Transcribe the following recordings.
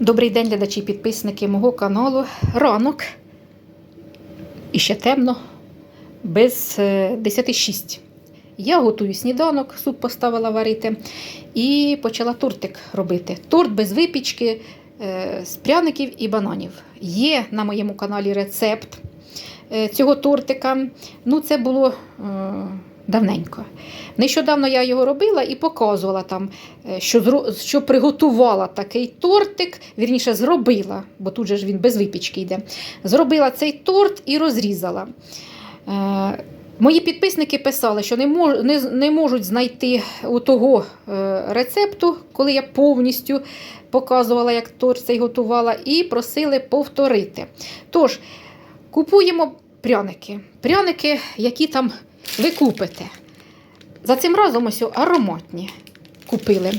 Добрий день, глядачі, підписники мого каналу. Ранок. І ще темно, без е, 10.06. Я готую сніданок, суп поставила варити і почала тортик робити. Торт без випічки, е, з пряників і бананів. Є на моєму каналі рецепт е, цього тортика. Ну, це було е, давненько. Нещодавно я його робила і показувала там, е, що, що приготувала такий тортик, вірніше, зробила, бо тут же ж він без випічки йде. Зробила цей торт і розрізала. Е, Мої підписники писали, що не, мож, не, не можуть знайти у того е, рецепту, коли я повністю показувала, як торт цей готувала, і просили повторити. Тож, купуємо пряники. Пряники, які там ви купите. За цим разом ось ароматні купили.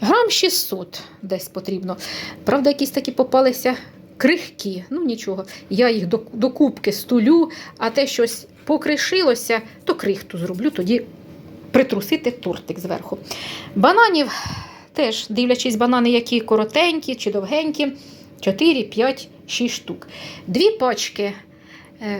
Грам 600 десь потрібно. Правда, якісь такі попалися крихкі. Ну нічого. Я їх до, кубки стулю, а те щось покришилося, то крихту зроблю, тоді притрусити тортик зверху. Бананів теж, дивлячись, банани, які коротенькі чи довгенькі, 4, 5, 6 штук. Дві пачки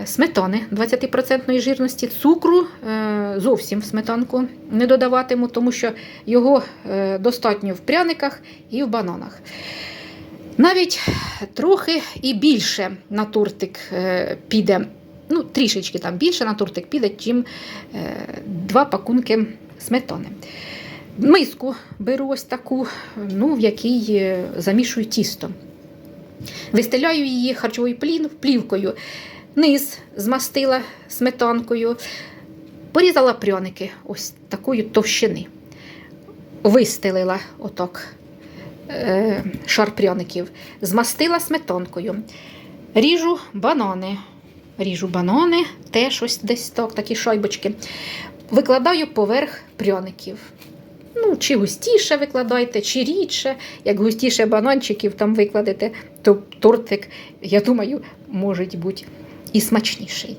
сметани 20% жирності, цукру е, зовсім в сметанку не додаватиму, тому що його е, достатньо в пряниках і в бананах. Навіть трохи і більше на тортик е, піде, ну, трішечки там більше на тортик піде, чим е, два пакунки сметани. Миску беру ось таку, ну, в якій е, замішую тісто. Вистеляю її харчовою плівкою, низ змастила сметанкою, порізала пряники ось такої товщини. Вистелила отак е, шар пряників, змастила сметанкою. Ріжу банани. Ріжу банани, теж ось десь так, такі шайбочки. Викладаю поверх пряників. Ну, чи густіше викладайте, чи рідше. Як густіше бананчиків там викладете, то тортик, я думаю, може бути і смачніший.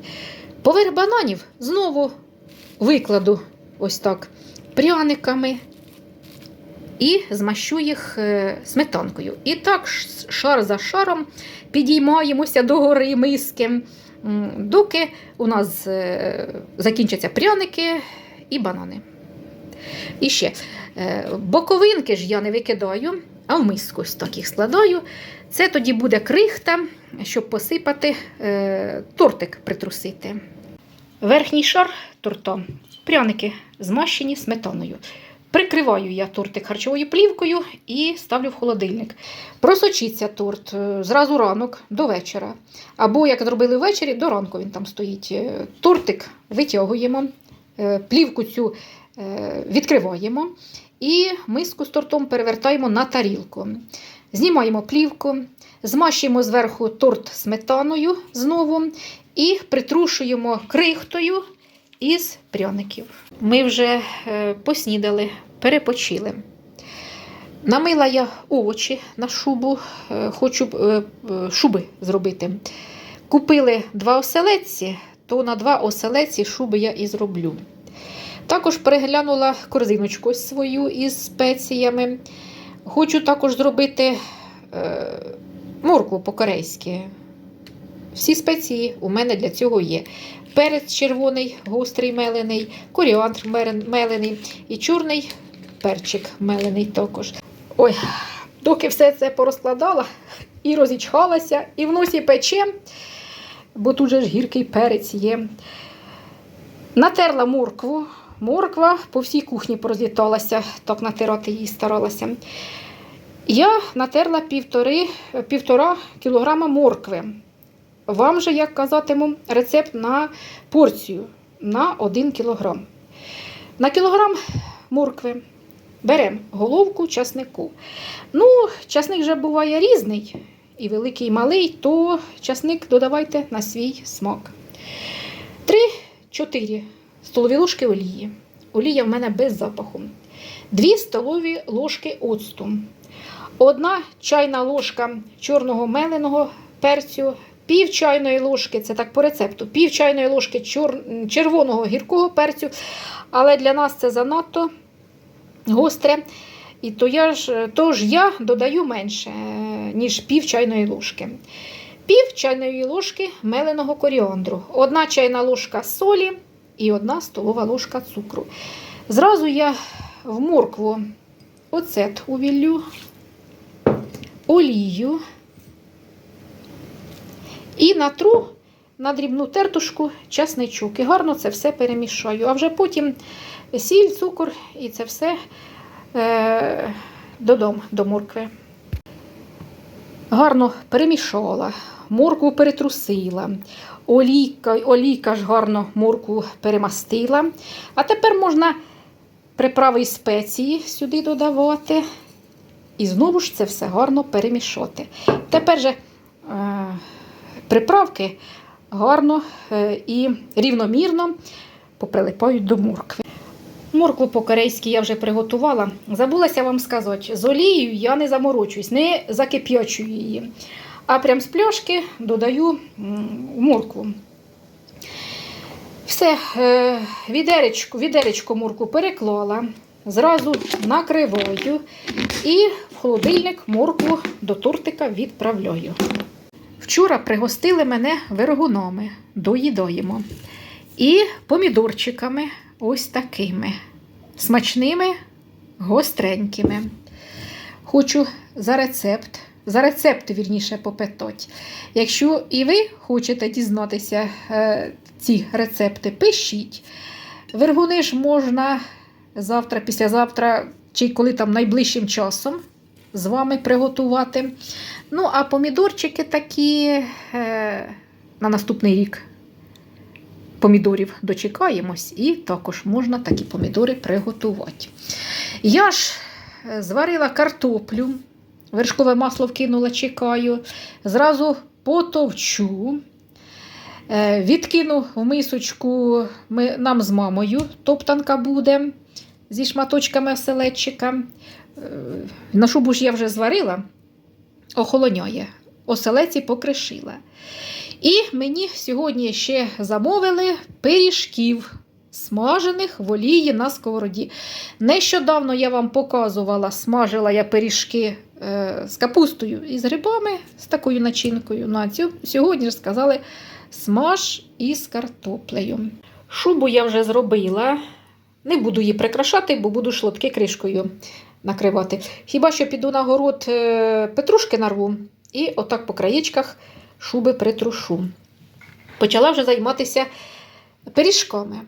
Поверх бананів знову викладу ось так пряниками і змащу їх е, сметанкою. І так шар за шаром підіймаємося до гори миски, доки у нас е, закінчаться пряники і банани. І ще е, боковинки ж я не викидаю, а в миску ось так їх складаю. Це тоді буде крихта, щоб посипати е, тортик притрусити. Верхній шар торта пряники змащені сметаною. Прикриваю я тортик харчовою плівкою і ставлю в холодильник. Просочиться торт е, зразу ранок до вечора. Або, як зробили ввечері, до ранку він там стоїть. Е, Тортик витягуємо, плівку цю відкриваємо і миску з тортом перевертаємо на тарілку. Знімаємо плівку, змащуємо зверху торт сметаною знову і притрушуємо крихтою із пряників. Ми вже е, поснідали, перепочили. Намила я овочі на шубу, е, хочу е, шуби зробити. Купили два оселедці, то на два оселедці шуби я і зроблю. Також переглянула корзиночку свою із спеціями. Хочу також зробити моркву по-корейськи. Всі спеції у мене для цього є. Перець червоний, гострий мелений, коріандр мелений і чорний перчик мелений також. Ой, доки все це порозкладала і розічхалася, і в носі пече, бо тут же ж гіркий перець є. Натерла моркву. Морква по всій кухні порозліталася, так натирати її старалася. Я натерла півтори, півтора кілограма моркви. Вам же, як казатиму, рецепт на порцію на 1 кілограм. На кілограм моркви беремо головку часнику. Ну, часник вже буває різний, і великий, і малий, то часник додавайте на свій смак. 3-4 столові ложки олії. Олія в мене без запаху. 2 столові ложки оцту. Одна чайна ложка чорного меленого перцю, пів чайної ложки, це так по рецепту, пів чайної ложки чор... червоного гіркого перцю, але для нас це занадто гостре. І то я ж, тож я додаю менше, е, ніж пів чайної ложки. Пів чайної ложки меленого коріандру, одна чайна ложка солі і одна столова ложка цукру. Зразу я в моркву оцет увіллю, олію і натру на дрібну тертушку часничок. І гарно це все перемішаю. А вже потім сіль, цукор і це все е, додому до моркви. Гарно перемішала, моркву перетрусила, олійка, олійка ж гарно моркву перемастила. А тепер можна приправи і спеції сюди додавати. І знову ж це все гарно перемішати. Тепер же е, приправки гарно е, і рівномірно поприлипають до моркви. Моркву по-корейськи я вже приготувала. Забулася вам сказати, з олією я не заморочуюсь, не закип'ячую її. А прям з пляшки додаю моркву. Все, відеречку, відеречко морку переклала, зразу накриваю і холодильник моркву до тортика відправляю. Вчора пригостили мене вирогунами, доїдаємо. І помідорчиками ось такими. Смачними, гостренькими. Хочу за рецепт, за рецепт, вірніше, попитати. Якщо і ви хочете дізнатися е, ці рецепти, пишіть. Вергуни ж можна завтра, післязавтра, чи коли там найближчим часом з вами приготувати. Ну, а помідорчики такі е, на наступний рік помідорів дочекаємось, і також можна такі помідори приготувати. Я ж е, зварила картоплю, вершкове масло вкинула, чекаю, зразу потовчу. Е, Відкину в мисочку ми, нам з мамою, топтанка буде зі шматочками оселедчика. Е, На шубу ж я вже зварила, охолоняє, оселеці покришила. І мені сьогодні ще замовили пиріжків, смажених в олії на сковороді. Нещодавно я вам показувала, смажила я пиріжки е, з капустою і з грибами, з такою начинкою. На цю сьогодні ж сказали смаж із картоплею. Шубу я вже зробила. Не буду її прикрашати, бо буду шлотки кришкою накривати. Хіба що піду на город е, петрушки нарву і отак по краєчках шуби притрушу. Почала вже займатися пиріжками.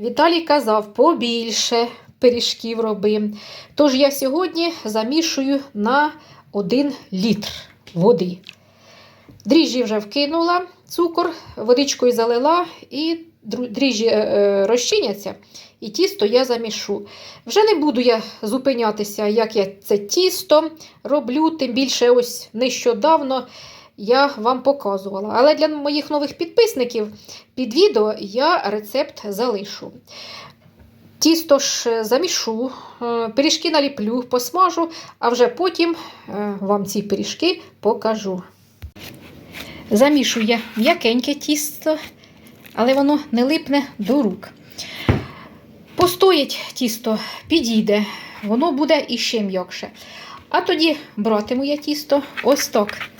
Віталій казав, побільше пиріжків роби. Тож я сьогодні замішую на 1 літр води. Дріжджі вже вкинула, цукор, водичкою залила, і дріжджі е, е, розчиняться, і тісто я замішу. Вже не буду я зупинятися, як я це тісто роблю, тим більше ось нещодавно я вам показувала. Але для моїх нових підписників під відео я рецепт залишу. Тісто ж замішу, е, пиріжки наліплю, посмажу, а вже потім вам ці пиріжки покажу. Замішую я м'якеньке тісто, але воно не липне до рук. Постоїть тісто, підійде, воно буде іще м'якше. А тоді братиму я тісто ось так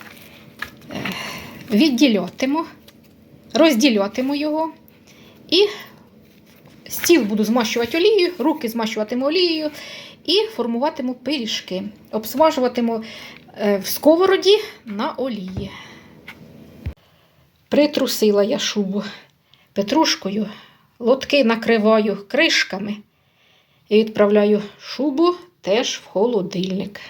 відділятиму, розділятиму його і стіл буду змащувати олією, руки змащуватиму олією і формуватиму пиріжки. Обсмажуватиму е, в сковороді на олії. Притрусила я шубу петрушкою, лотки накриваю кришками і відправляю шубу теж в холодильник.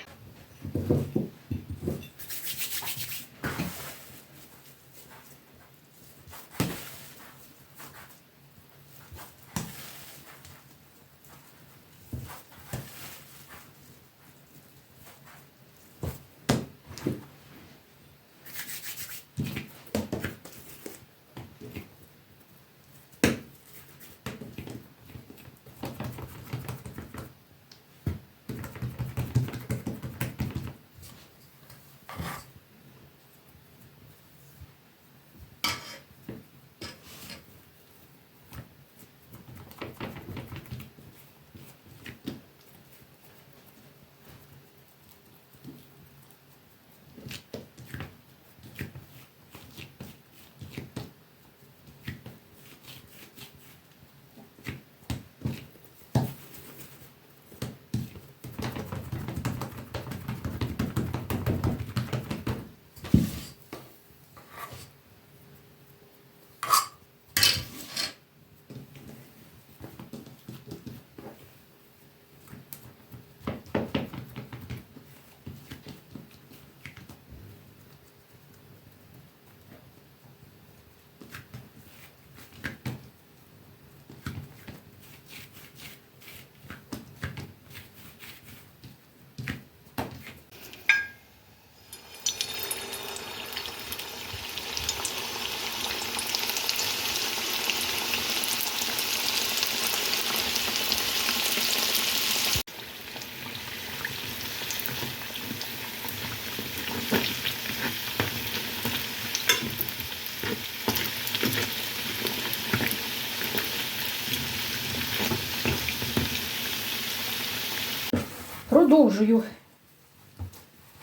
Продовжую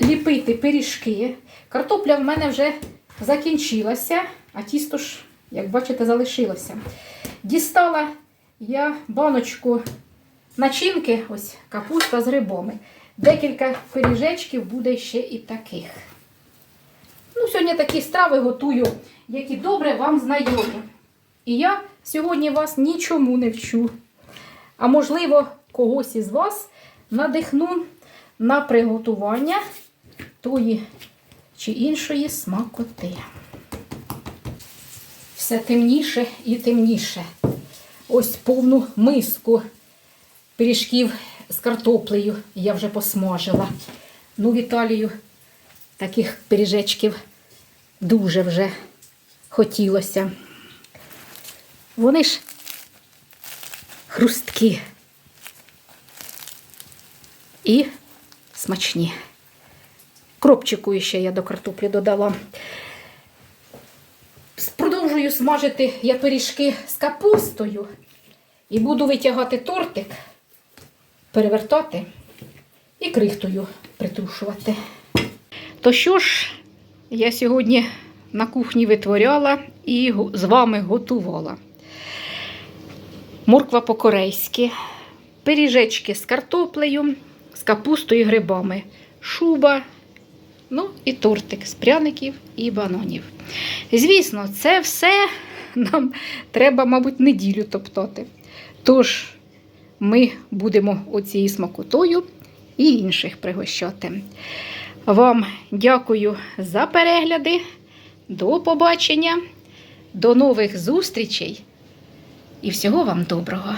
ліпити пиріжки. Картопля в мене вже закінчилася, а тісто ж, як бачите, залишилося. Дістала я баночку начинки, ось капуста з грибами. Декілька пиріжечків буде ще і таких. Ну, сьогодні такі страви готую, які добре вам знайомі. І я сьогодні вас нічому не вчу. А можливо, когось із вас надихну на приготування тої чи іншої смакоти. Все темніше і темніше. Ось повну миску пиріжків з картоплею я вже посмажила. Ну, Віталію таких пиріжечків дуже вже хотілося. Вони ж хрусткі і смачні. Кропчику ще я до картоплі додала. Продовжую смажити я пиріжки з капустою і буду витягати тортик, перевертати і крихтою притрушувати. То що ж, я сьогодні на кухні витворяла і з вами готувала. Морква по-корейськи, пиріжечки з картоплею, з капустою і грибами, шуба, ну і тортик з пряників і бананів. Звісно, це все нам треба, мабуть, неділю топтати. Тож ми будемо оцією смакотою і інших пригощати. Вам дякую за перегляди. До побачення, до нових зустрічей і всього вам доброго!